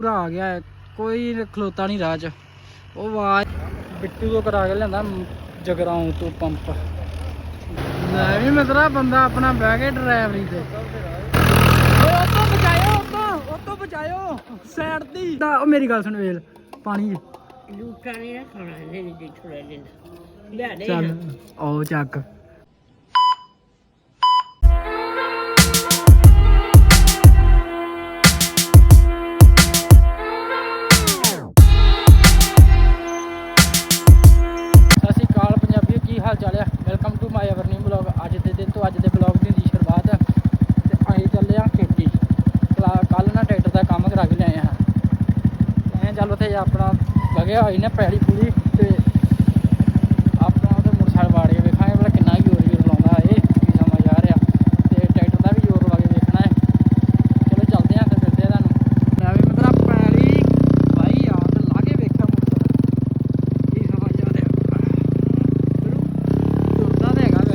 ਪੂਰਾ ਆ ਗਿਆ ਕੋਈ ਖਲੋਤਾ ਨਹੀਂ ਰਾਹ 'ਚ। ਉਹ ਆਵਾਜ਼ ਬਿੱਟੂ ਤੋਂ ਕਰਾ ਕੇ ਲਿਆਂਦਾ ਜਗਰਾਉਂ ਤੋਂ ਪੰਪ। ਲੈ ਵੀ ਮਿੱਤਰਾ ਬੰਦਾ ਆਪਣਾ ਬਹਿ ਕੇ ਡਰਾਈਵਰੀ ਤੇ। ਉਹ ਤੋਂ ਬਚਾਇਓ ਉਹ ਤੋਂ ਉਹ ਤੋਂ ਬਚਾਇਓ। ਸਾਈਡ ਦੀ ਉਹ ਮੇਰੀ ਗੱਲ ਸੁਣ ਵੇਲ ਪਾਣੀ ਨਹੀਂ ਨਾ ਖਾਣਾ ਨਹੀਂ ਜਿੱਠੂ ਲੈ ਲੈਂਦਾ ਲਿਆ ਦੇ ਚੱਲ ਆਓ ਚੱਕ। ਬਲੌਗ ਦੀ ਹੁੰਦੀ ਸ਼ੁਰੂਆਤ ਤੇ ਅਸੀਂ ਚੱਲੇ ਆ ਖੇਤੀ। ਕੱਲ ਨਾ ਟਰੈਕਟਰ ਦਾ ਕੰਮ ਕਰਾ ਕੇ ਲਿਆਏ ਹਾਂ ਐਂ ਚੱਲ ਉੱਥੇ ਆਪਣਾ ਲਗਿਆ ਹੋਈ ਨਾ ਪੈਲੀ ਪੂਰੀ ਤੇ ਆਪਣਾ ਉਹਦੇ ਮੋਟਰਸਾਈਕਲ ਵਾੜ ਕੇ ਵੇਖਾਂਗੇ ਭਲਾ ਕਿੰਨਾ ਜ਼ੋਰ ਜ਼ੋਰ ਲਾਉਂਦਾ ਇਹ ਕੀ ਸਮਝ ਆ ਰਿਹਾ ਤੇ ਟਰੈਕਟਰ ਦਾ ਵੀ ਜ਼ੋਰ ਲਾ ਕੇ ਵੇਖਣਾ ਹੈ ਚਲੋ ਚੱਲਦੇ ਆਂ ਫਿਰ ਮਿਲਦੇ ਆ ਤੁਹਾਨੂੰ ਮੈਂ ਵੀ ਮਤਲਬ ਪੈਲੀ ਭਾਈ ਆ ਤੇ ਲਾ ਕੇ ਵੇਖਿਆ ਮੋਟਰਸਾਈਕਲ ਕੀ ਸਮਝ ਆ ਰਿਹਾ ਤੁਰਦਾ ਤੇ ਹੈਗਾ ਵੇ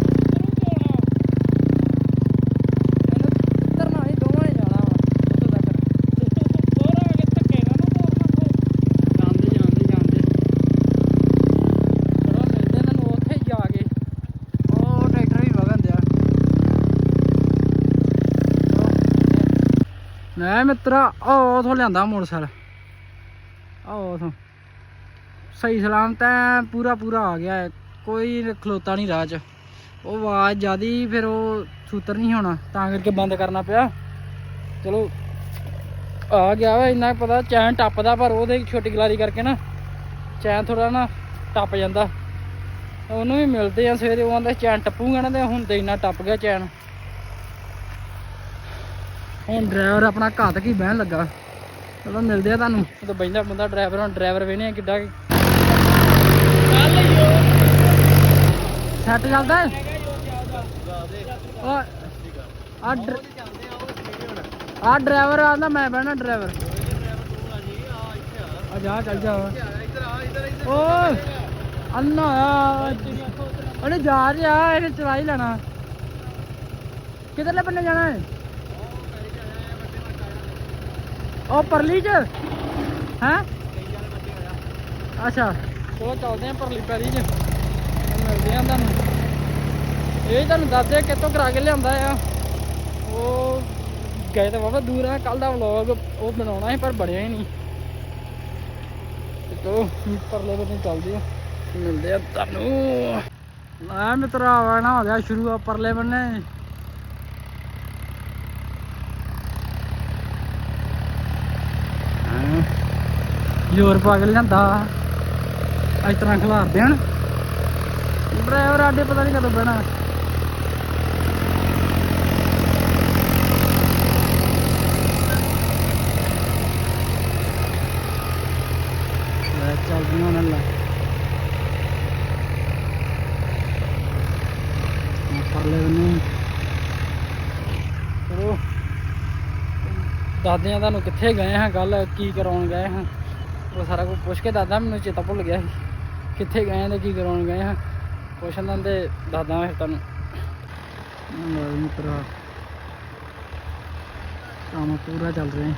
ਇੱਧਰ ਨਾ ਹੀ ਦੋਵਾਂ ਨੇ ਜਾਣਾ ਵਾ ਉੱਥੋਂ ਤੱਕ ਜਾਂਦੇ ਜਾਂਦੇ ਜਾਂਦੇ ਚਲੋ ਮਿਲਦੇ ਇਹਨਾਂ ਨੂੰ ਉੱਥੇ ਹੀ ਜਾ ਕੇ ਉਹ ਟਰੈਕਟਰ ਵੀ ਵਗਨ ਦਿਆ ਮੈਂ ਮਿੱਤਰਾ ਉਹ ਉਥੋਂ ਲਿਆਂਦਾ ਮੋਟਰਸਾਈਕਲ। ਉਹ ਉਥੋਂ। ਸਹੀ ਸਲਾਮ ਐ, ਪੂਰਾ ਪੂਰਾ ਆ ਗਿਆ ਕੋਈ ਖਲੋਤਾ ਨਹੀਂ ਰਾਹ 'ਚ। ਉਹ ਆਵਾਜ਼ ਜਿਆਦੀ ਫਿਰ ਉਹ ਸੂਤਰ ਨਹੀਂ ਹੋਣਾ, ਤਾਂ ਕਰਕੇ ਬੰਦ ਕਰਨਾ ਪਿਆ। ਚਲੋ, ਆ ਗਿਆ ਵਾ, ਇੰਨਾ ਪਤਾ, ਚੈਨ ਟੱਪਦਾ ਪਰ ਉਹਦੇ ਛੋਟੀ ਗਲਾਰੀ ਕਰਕੇ ਨਾ, ਚੈਨ ਥੋੜਾ ਨਾ ਟੱਪ ਜਾਂਦਾ। ਉਹਨੂੰ ਵੀ ਮਿਲਦੇ ਆ ਸਵੇਰੇ, ਉਹ ਆਂਦਾ ਚੈਨ ਟੱਪੂਗਾ ਨਾ ਤੇ ਹੁਣ ਤੇ ਇੰਨਾ ਟੱਪ ਗਿਆ ਚੈਨ। ਹੁਣ ਡਰਾਈਵਰ ਆਪਣਾ ਘਾਤ ਕੀ ਬਹਿਣ ਲੱਗਾ। ਚਲੋ ਮਿਲਦੇ ਆ ਤੁਹਾਨੂੰ। ਉਹ ਤਾਂ ਬੈਂਦਾ ਬੰਦਾ ਡਰਾਈਵਰ ਹੁਣ ਡਰਾਈਵਰ ਵੇਨੇ ਕਿੱਡਾ ਸੈੱਟ ਚੱਲਦਾ ਉਹ ਆ ਆ ਡਰਾਈਵਰ ਆਂਦਾ ਮੈਂ ਬਹਿਣਾ ਡਰਾਈਵਰ ਆ ਜਾ ਚੱਲ ਜਾ। ਓਏ ਅੰਨਾ ਆ ਉਹਨੇ ਜਾ ਰਿਹਾ ਇਹਨੇ ਚਲਾ ਹੀ ਲੈਣਾ। ਕਿਧਰਲੇ ਬੰਨੇ ਜਾਣਾ ਹੈ? ਉਹ ਪਰਲੀ ਚ? ਹੈ? ਅੱਛਾ। ਚਲੋ ਚੱਲਦੇ ਆਂ ਪਰਲੀ ਪੈਰੀ ਚ। ਮਿਲਦੇ ਆਂ ਤੁਹਾਨੂੰ। ਇਹ ਤੁਹਾਨੂੰ ਦੱਸਦੇ ਕਿੱਥੋਂ ਕਰਾ ਕੇ ਲਿਆਂਦਾ ਆ। ਉਹ ਗਏ ਤਾਂ ਬਾਬਾ ਦੂਰ ਆ। ਕੱਲ ਦਾ ਵਲੌਗ ਉਹ ਬਣਾਉਣਾ ਸੀ ਪਰ ਬਣਿਆ ਹੀ ਨਹੀਂ। ਤੇ ਚਲੋ ਪਰਲੇ ਬੰਨੇ ਚੱਲਦੇ ਆ। ਮਿਲਦੇ ਆ ਤੁਹਾਨੂੰ। ਆ ਮਿੱਤਰਾ ਆਣਾ ਹੋ ਗਿਆ ਸ਼ੁਰੂ ਆ ਪਰਲੇ ਬੰਨੇ ਹਾਂ। ਜ਼ੋਰ ਪਾ ਕੇ ਲਿਆਂਦਾ। ਇਸ ਤਰ੍ਹਾਂ ਖਿਲਾਰਦੇ ਹਨ ਡਰਾਈਵਰ ਆਡੇ ਪਤਾ ਨਹੀਂ ਕਦੋਂ ਬਹਿਣਾ। ਚੱਲਦੀਆਂ ਉਹਨਾਂ ਨਾਲ। ਪਰਲੇ ਬੰਨੇ ਚਲੋ। ਦਾਦਿਆਂ ਤੁਹਾਨੂੰ ਕਿੱਥੇ ਗਏ ਹਾਂ ਕੱਲ ਕੀ ਕਰਾਉਣ ਗਏ ਹਾਂ। ਉਹ ਸਾਰਾ ਕੁਝ ਪੁੱਛ ਕੇ ਦਾਦਾ ਮੈਨੂੰ ਚੇਤਾ ਭੁੱਲ ਗਿਆ ਸੀ। ਕਿੱਥੇ ਗਏ ਹਾਂ ਤੇ ਕੀ ਕਰਾਉਣ ਗਏ ਹਾਂ ਪੁੱਛਣ ਤੇ ਦਾਦਾ ਫਿਰ ਤੁਹਾਨੂੰ। ਮਿੱਤਰਾ, ਕੰਮ ਪੂਰਾ ਚੱਲ ਰਿਹਾ ਹੈ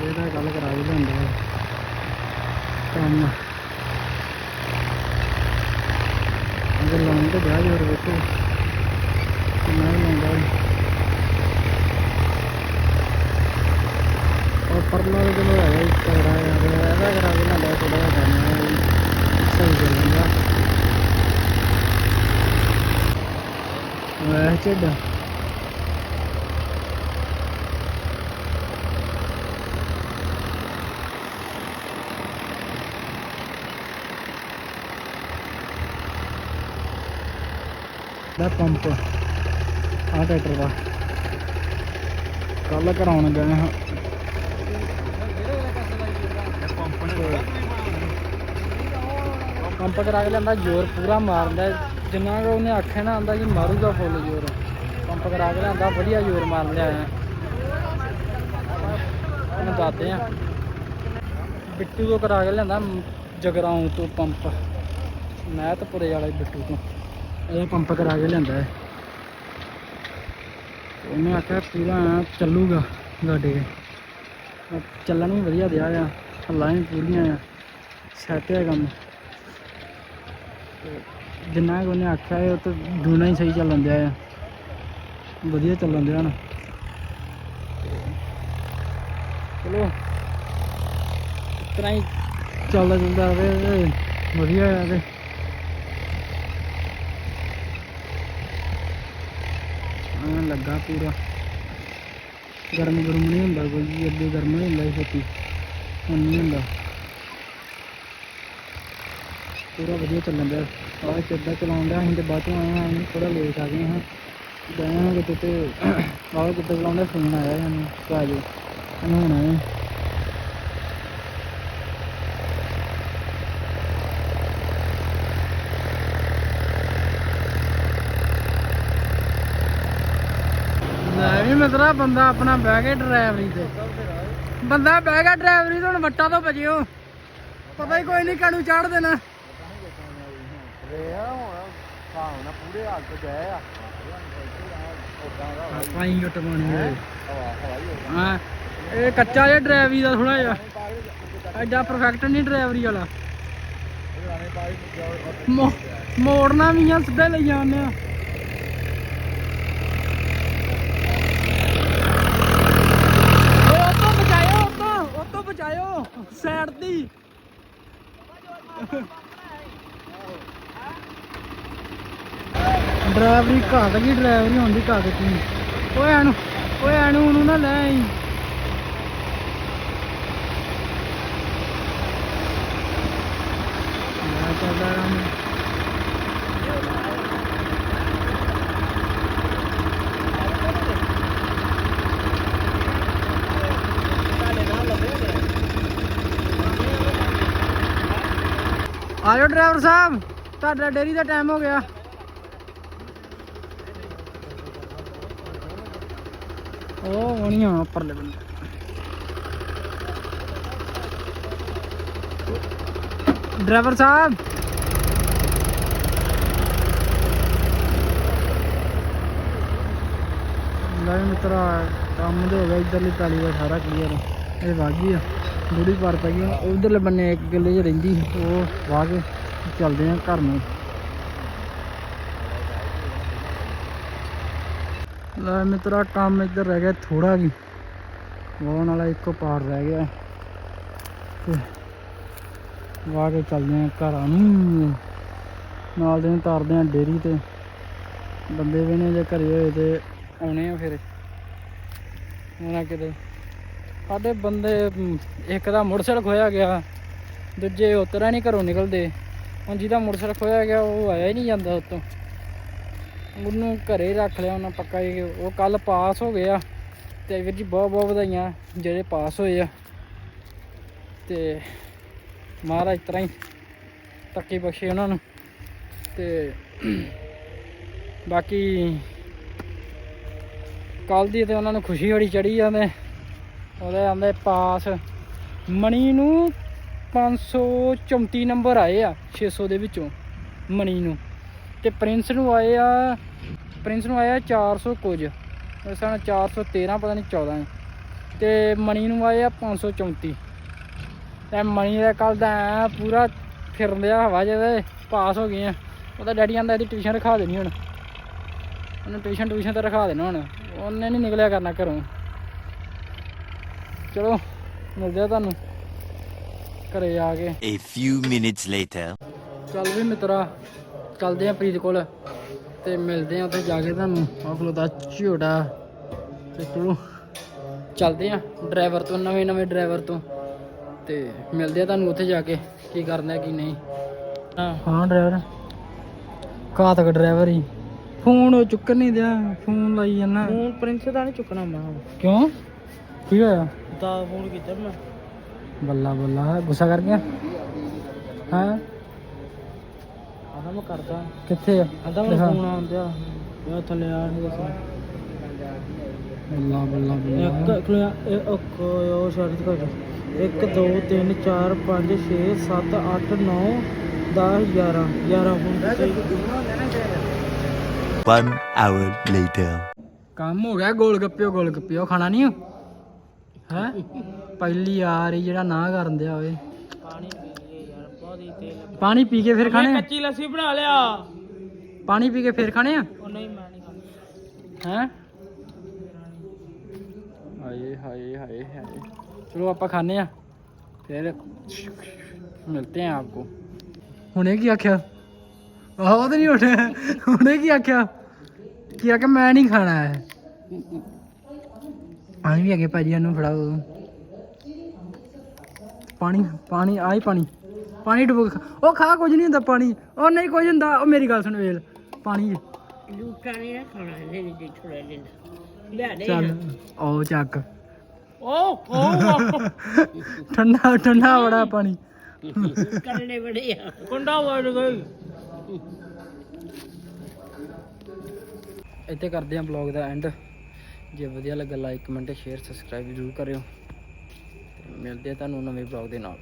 ਇਹਦਾ ਗੱਲ ਕਰਾ ਵੀ ਲੈਂਦਾ ਹੈ ਕੰਮ ਅਗਰ ਲਾਉਣ ਤੇ ਬੜਾ ਜ਼ੋਰ ਵੇਖੋ। ਕਿੰਨਾ ਹੀ ਲਾਉਂਦਾ ਹੈ। ਉਹ ਪਰਲਾ ਦੇ ਚਲੋ ਹੈਗਾ ਹੀ ਤਗੜਾ ਯਾਰ ਇਹਦਾ ਕਰਾ ਵੀ ਲੈਂਦਾ ਥੋੜਾ ਜਿਹਾ ਕੰਮ ਹੈ ਇਹ ਸਹੀ ਚੱਲਦਾ ਵਾਹ ਚੱਡਾ ਦਾ ਪੰਪ। ਆ ਟਰੈਕਟਰ ਦਾ ਕੱਲ ਕਰਾਉਣ ਗਏ ਹਾਂ। ਪੰਪ ਕਰਾ ਕੇ ਲਿਆਂਦਾ, ਜ਼ੋਰ ਪੂਰਾ ਮਾਰਦਾ ਜਿੰਨਾ ਕੁ ਉਹਨੇ ਆਖਿਆ ਨਾ, ਆਂਦਾ ਕਿ ਮਾਰੂਗਾ ਫੁੱਲ ਜ਼ੋਰ। ਪੰਪ ਕਰਾ ਕੇ ਲਿਆਂਦਾ, ਵਧੀਆ ਜ਼ੋਰ ਮਾਰ ਲਿਆ ਹੈ ਦੱਸਦੇ ਆ ਬਿੱਟੂ ਤੋਂ ਕਰਾ ਕੇ ਲਿਆਂਦਾ ਮ- ਜਗਰਾਉਂ ਤੋਂ ਪੰਪ। ਮਹਿਤਪੁਰੇ ਵਾਲੇ ਬਿੱਟੂ ਤੋਂ। ਇਹ ਪੰਪ ਕਰਾ ਕੇ ਲਿਆਂਦਾ ਹੈ। ਉਹਨੇ ਆਖਿਆ ਪੂਰਾ ਚੱਲੂਗਾ ਗਾਡੇ। ਚੱਲਣ ਵੀ ਵਧੀਆ ਦਿਆ ਆ ਹੱਲਾਂ ਵੀ ਪੂਰੀਆਂ ਆ ਸੈੱਟ ਹੈ ਕੰਮ। ਜਿੰਨਾ ਕੁ ਉਹਨੇ ਆਖਿਆ ਹੈ ਉਹ ਤਾਂ ਦੂਣਾ ਹੀ ਸਹੀ ਚੱਲਣ ਦਿਆ ਆ। ਵਧੀਆ ਚੱਲਣ ਦਿਆ ਨਾ ਚਲੋ। ਇਸ ਹੀ ਚੱਲਦਾ ਚੱਲਦਾ ਰਹੇ, ਵਧੀਆ ਆ ਤੇ। ਐਂ ਲੱਗਾ ਪੂਰਾ। ਗਰਮ ਗਰਮ ਨਹੀਂ ਹੁੰਦਾ ਕੋਈ ਅੱਗੇ ਗਰਮ ਨਹੀਂ ਹੁੰਦਾ ਸੀ ਛੇਤੀ। ਹੁਣ ਨਹੀਂ ਹੁੰਦਾ। ਪੂਰਾ ਵਧੀਆ ਚੱਲਣ ਦਾ ਆਹ ਚੱਲਦਾ ਚਲਾਉਣ ਦਾ ਅਸੀਂ ਤੇ ਬਾਅਦ ਚੋਂ ਆਏ ਹਾਂ ਥੋੜਾ ਲੇਟ ਆ ਗਏ ਹਾਂ। ਗਏ ਹਾਂ ਕਿਤੇ ਤੇ, ਆਹ ਕਿਤੇ ਚਲਾਉਂਦਾ ਫੋਨ ਆਇਆ ਸਾਨੂੰ ਕਿ ਆ ਹੁਣ ਆਏ। ਲੈ ਬੰਦਾ ਆਪਣਾ ਬਹਿ ਗਿਆ ਡਰਾਈਵਰੀ ਤੇ। ਬੰਦਾ ਬਹਿ ਗਿਆ ਡਰਾਈਵਰੀ ਤੇ, ਹੁਣ ਵੱਟਾਂ ਤੋਂ ਬਜਿਓ ਪਤਾ ਹੀ ਕੋਈ ਨਹੀਂ ਕਾਣੂ ਚਾੜ ਦੇਣਾ। ਆਪਾਂ ਹੀ ਘਟ ਪਾਣੀ ਹਾਂ, ਇਹ ਕੱਚਾ ਜਿਹਾ ਡਰਾਈਵਰੀ ਦਾ ਥੋੜਾ ਜਿਹਾ। ਐਡਾ ਪਰਫੈਕਟ ਨਹੀਂ ਡਰਾਈਵਰੀ ਵਾਲਾ। ਮੋੜਨਾ ਵੀ ਆ, ਸਿੱਧੇ ਲਈ ਜਾਂਦੇ ਆ ਓਏ ਉਹ ਤੋਂ ਬਚਾਇਓ ਉਹ ਤੋਂ ਉਹ ਤੋਂ ਬਚਾਇਓ ਸਾਈਡ ਦੀ ਡਰਾਈਵਰੀ ਘਾਟ ਗਈ ਡਰਾਈਵਰੀ ਹੁੰਦੀ ਘਾਟ ਕੀ ਓਏ ਆਣੂ ਓਏ ਆਣੂ ਨੂੰ ਨਾ ਲੈ ਆਈ। ਮੈਂ ਚੱਲਦਾ ਰਾਮ ਆਜੋ ਡਰਾਈਵਰ ਸਾਹਿਬ, ਤੁਹਾਡਾ ਡੇਰੀ ਦਾ ਟਾਈਮ ਹੋ ਗਿਆ। ਉਹ ਹੋਣੀਆਂ ਉੱਪਰਲੇ ਬੰਦੇ। ਡਰਾਈਵਰ ਸਾਹਿਬ। ਲੈ ਮਿੱਤਰਾ, ਕੰਮ ਦੇ ਹੋ ਗਿਆ ਇਧਰਲੀ ਤਾਲੀ ਦਾ ਸਾਰਾ ਕਲੀਅਰ ਇਹ ਵਾਗੀ ਆ ਬੁੜੀ ਪਰ ਪੈ ਗਈ ਉਧਰਲੇ ਬੰਨੇ ਇੱਕ ਕਿੱਲੇ 'ਚ ਰਹਿੰਦੀ ਉਹ ਵਾਹ ਕੇ ਚੱਲਦੇ ਆ ਘਰ ਨੂੰ। ਲੈ ਮਿੱਤਰਾ, ਕੰਮ ਇੱਧਰ ਰਹਿ ਗਿਆ ਥੋੜਾ ਜੀ। ਵਾਹਣ ਵਾਲਾ ਇੱਕੋ ਪਾਰ ਰਹਿ ਗਿਆ। ਤੇ ਵਾਹ ਕੇ ਚੱਲਦੇ ਆ ਘਰਾਂ ਨੂੰ। ਨਾਲ ਦੇ ਤਾਰਦੇ ਆ ਡੇਰੀ ਤੇ। ਬੰਦੇ ਵੀ ਨੇ ਜੇ ਘਰੇ ਹੋਏ ਤੇ ਆਉਣੇ ਆ ਫਿਰ। ਉਹਨਾਂ ਕਿਤੇ। ਸਾਡੇ ਬੰਦੇ ਇੱਕ ਦਾ ਮੋਟਰਸਾਈਕਲ ਖੋਇਆ ਗਿਆ। ਦੂਜੇ ਉਤਰਾ ਨਹੀਂ ਘਰੋਂ ਨਿਕਲਦੇ। ਹੁਣ ਜਿਹਦਾ ਮੋਟਰਸਾਈਕਲ ਖੋਇਆ ਗਿਆ, ਉਹ ਆਇਆ ਹੀ ਨਹੀਂ ਜਾਂਦਾ ਉਤੋਂ। ਉਹਨੂੰ ਘਰੇ ਰੱਖ ਲਿਆ, ਉਹਨਾਂ ਪੱਕਾ ਹੀ, ਉਹ ਕੱਲ ਪਾਸ ਹੋ ਗਿਆ। ਤੇ ਵੀਰ ਜੀ, ਬਹੁਤ ਬਹੁਤ ਵਧਾਈਆਂ, ਜਿਹੜੇ ਪਾਸ ਹੋਏ ਆ। ਤੇ ਮਹਾਰਾਜ ਇਸ ਤਰ੍ਹਾਂ ਹੀ ਤੱਕੀ ਬਖਸ਼ੇ ਉਹਨਾਂ ਨੂੰ। ਤੇ ਬਾਕੀ ਕੱਲ ਦੀ ਤੇ ਉਹਨਾਂ ਨੂੰ ਖੁਸ਼ੀ ਬੜੀ ਚੜੀ ਜਾਂਦੇ ਉਹਦੇ ਆਂਦੇ ਪਾਸ ਮਣੀ ਨੂੰ 534 ਨੰਬਰ ਆਏ ਆ 600 ਦੇ ਵਿੱਚੋਂ ਮਣੀ ਨੂੰ। ਤੇ ਪ੍ਰਿੰਸ ਨੂੰ ਆਏ ਆ ਪ੍ਰਿੰਸ ਨੂੰ ਆਇਆ 400 ਕੁਝ। ਉਸ ਨਾਲ 413 ਪਤਾ ਨਹੀਂ 14 ਤੇ ਮਣੀ ਨੂੰ ਆਏ ਆ 534 ਤੇ ਮਣੀ ਦਾ ਕੱਲ ਦਾ ਐਂ ਪੂਰਾ ਫਿਰਨ ਦਿਆ ਹਵਾ ਜਿਹਦੇ ਪਾਸ ਹੋ ਗਏ ਆ ਉਹਦਾ ਡੈਡੀ ਆਂਦਾ ਇਹਦੀ ਟਿਊਸ਼ਨ ਰਖਾ ਦੇਣੀ ਹੁਣ। ਉਹਨੂੰ ਟਿਊਸ਼ਨ ਟਿਊਸ਼ਨ ਤੇ ਰਖਾ ਦੇਣਾ ਹੁਣ। ਉਹਨੇ ਨਹੀਂ ਨਿਕਲਿਆ ਕਰਨਾ ਘਰੋਂ। ਚਲੋ ਮਿਲਦੇ ਆ ਤੁਹਾਨੂੰ। ਘਰੇ ਆ ਕੇ। A few minutes later. ਚੱਲ ਵੀ ਮਿੱਤਰਾ। ਚੱਲਦੇ ਆ ਪ੍ਰੀਤ ਕੋਲ ਤੇ ਮਿਲਦੇ ਆ ਉੱਥੇ ਜਾ ਕੇ ਤੁਹਾਨੂੰ। ਆਹ ਖਲੋਤਾ ਝੋਟਾ। ਤੇ ਚਲੋ ਚੱਲਦੇ ਆ ਡਰਾਈਵਰ ਤੋਂ ਨਵੇਂ ਨਵੇਂ ਡਰਾਈਵਰ ਤੋਂ। ਤੇ ਮਿਲਦੇ ਆ ਤੁਹਾਨੂੰ ਉੱਥੇ ਜਾ ਕੇ ਕੀ ਕਰਨਾ ਕੀ ਨਹੀਂ। ਹਾਂ। ਡਰਾਈਵਰ। ਕਾਤਕ ਡਰਾਈਵਰ ਹੀ। ਫੋਨ ਉਹ ਚੁੱਕਣ ਨਹੀਂ ਦਿਆ ਫੋਨ ਲਾਈ ਜਾਂਦਾ। ਫੋਨ ਪ੍ਰਿੰਸ ਦਾ ਨਹੀਂ ਚੁੱਕਣਾ ਮੈਂ ਕਿਉਂ? ਕੀ ਹੋਇਆ? ਦਾ ਫੋਨ ਕੀਤਾ ਮੈਂ। ਬੱਲਾ ਬੱਲਾ ਗੁੱਸਾ ਕਰ ਗਿਆ? ਹਾਂ? ਮੈਂ ਕਰਦਾ। ਕਿੱਥੇ ਆ? ਆਦਾ ਮੈਂ ਦਿਖਾ। ਫੋਨ ਆਉਂਦਿਆ। ਮੈਂ ਥੱਲੇ ਆ ਨਹੀਂ ਦੱਸਣਾ ਬੱਲਾ ਬੱਲਾ ਬੱਲਾ ਇੱਕ ਖਲੋਇਆ ਇਹ ਇੱਕ ਉਹ ਸ਼ਰਤ ਕਰ 1 2 3 4 5 6 7 8 9 10 11 11 ਹੁਣ One hour later. ਕੰਮ ਹੋ ਗਿਆ ਗੋਲ ਗੱਪਿਓ ਗੋਲ ਗੱਪਿਓ। ਖਾਣਾ ਨਹੀਂ ਹੈ? ਪਹਿਲੀ ਵਾਰ ਹੀ ਜਿਹੜਾ ਨਾ ਕਰਨ ਦਿਆ ਓਏ ਪਾਣੀ ਪਾਣੀ ਪੀ ਕੇ ਫਿਰ ਖਾਣੇ ਆ? ਕੱਚੀ ਲੱਸੀ ਬਣਾ ਲਿਆ। ਪਾਣੀ ਪੀ ਕੇ ਫਿਰ ਖਾਣੇ ਆ? ਉਹ ਨਹੀਂ ਮੈਂ ਨਹੀਂ ਖਾਣਾ ਹੈ? ਹਾਏ ਹਾਏ ਹਾਏ ਹਾਏ। ਚਲੋ ਆਪਾਂ ਖਾਣੇ ਆ। ਫਿਰ ਮਿਲਤੇ ਆ ਆਪਕੋ। ਹੁਣੇ ਕੀ ਆਖਿਆ? ਆਹ ਤਾਂ ਨਹੀਂ ਉੱਠਿਆ। ਹੁਣੇ ਕੀ ਆਖਿਆ? ਕੀ ਆਖਿਆ? ਮੈਂ ਨਹੀਂ ਖਾਣਾ ਹੈ ਪਾਣੀ ਵੀ ਅੱਗੇ ਭਾਜੀ ਨੂੰ ਫੜਾਓ। ਪਾਣੀ ਪਾਣੀ ਆਈ ਪਾਣੀ। ਪਾਣੀ ਡੁੱਬ ਉਹ ਖਾ ਕੁਝ ਨਹੀਂ ਹੁੰਦਾ ਪਾਣੀ। ਉਹ ਨਹੀਂ ਕੁਝ ਹੁੰਦਾ ਉਹ ਮੇਰੀ ਗੱਲ ਸੁਣ ਵੇਲ ਪਾਣੀ। ਲੂਟਾ ਨਹੀਂ ਨਾ ਖਾਣਾ ਇਹਨੇ ਨਹੀਂ ਜੀ ਛੁੜਾ ਲੈਂਦਾ ਲਿਆ ਦੇ। ਚੱਲ ਉਹ ਚੱਕ। ਉਹ ਉਹ ਠੰਡਾ ਠੰਡਾ ਬੜਾ ਪਾਣੀ। ਕਰਨੇ ਬੜੇ ਆ। ਕੁੰਡਾ ਵੜ ਗਈ ਇੱਥੇ ਕਰਦੇ ਆਂ ਬਲੌਗ ਦਾ ਐਂਡ ਜੇ ਵਧੀਆ ਲੱਗਾ ਲਾਈਕ ਕਮੈਂਟ ਸ਼ੇਅਰ ਸਬਸਕ੍ਰਾਈਬ ਜ਼ਰੂਰ ਕਰਿਓ। ਮਿਲਦੇ ਆ ਤੁਹਾਨੂੰ ਨਵੇਂ ਬਲੌਗ ਦੇ ਨਾਲ।